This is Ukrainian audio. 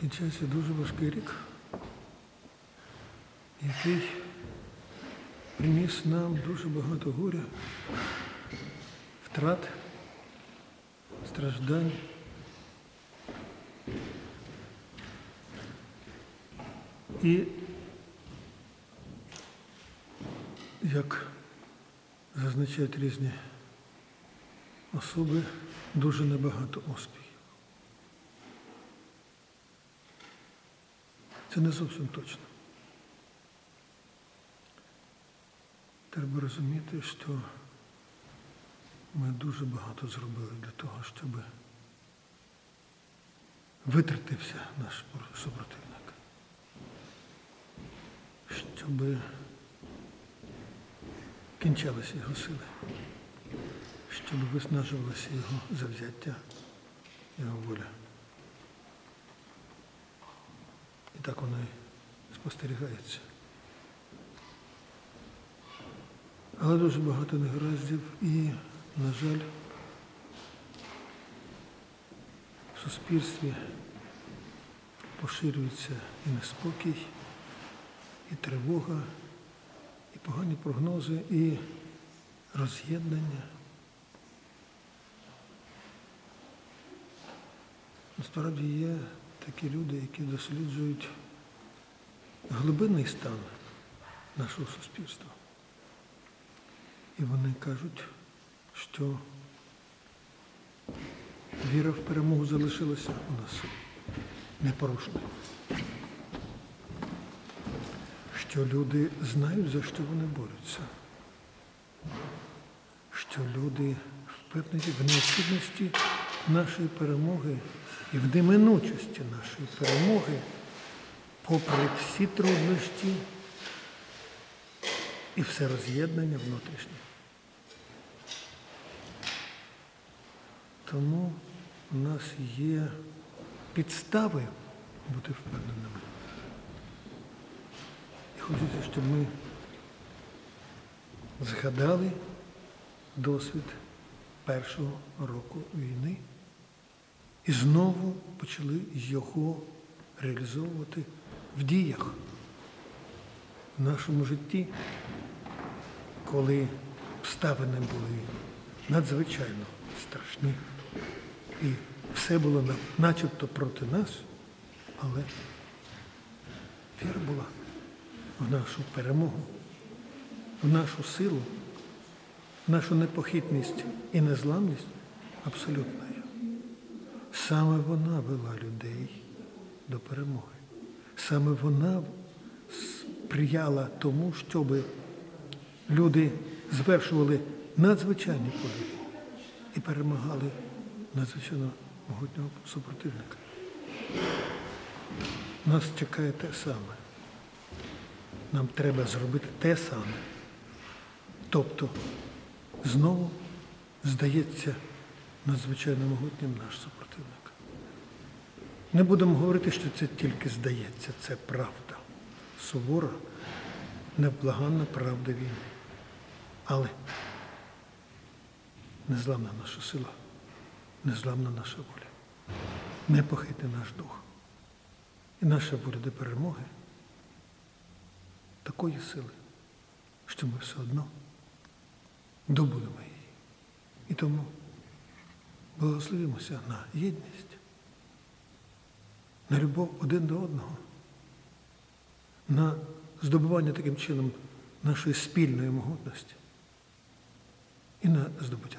Кінчається дуже важкий рік, який приніс нам дуже багато горя, втрат, страждань. І як зазначають різні особи, дуже небагато успіхів. Це не зовсім точно. Треба розуміти, що ми дуже багато зробили для того, щоб витратився наш супротивник, щоб кінчалися його сили, щоб виснажувалося його завзяття, його воля. І так воно і спостерігається. Але дуже багато негараздів і, на жаль, в суспільстві поширюється і неспокій, і тривога, і погані прогнози, і роз'єднання. Насправді є такі люди, які досліджують глибинний стан нашого суспільства. І вони кажуть, що віра в перемогу залишилася у нас непорушною. Що люди знають, за що вони борються. Що люди впевнені в необхідності нашої перемоги і в неминучості нашої перемоги, попри всі труднощі і все роз'єднання внутрішнє. Тому у нас є підстави бути впевненими. І хочеться, щоб ми згадали досвід першого року війни і знову почали його реалізовувати в діях в нашому житті, коли обставини були надзвичайно страшні. І все було начебто проти нас, але віра була в нашу перемогу, в нашу силу, в нашу непохитність і незламність абсолютною. Саме вона вела людей до перемоги. Саме вона сприяла тому, щоб люди звершували надзвичайні подвиги і перемагали надзвичайно могутнього супротивника. Нас чекає те саме. Нам треба зробити те саме. Тобто знову здається надзвичайно могутнім наш супротивник. Не будемо говорити, що це тільки здається, це правда. Сувора, невблаганна правда війни. Але незламна наша сила, незламна наша воля, непохитний наш дух. І наша воля до перемоги такої сили, що ми все одно добудемо її. І тому благословимося на єдність, на любов один до одного, на здобування таким чином нашої спільної могутності і на здобуття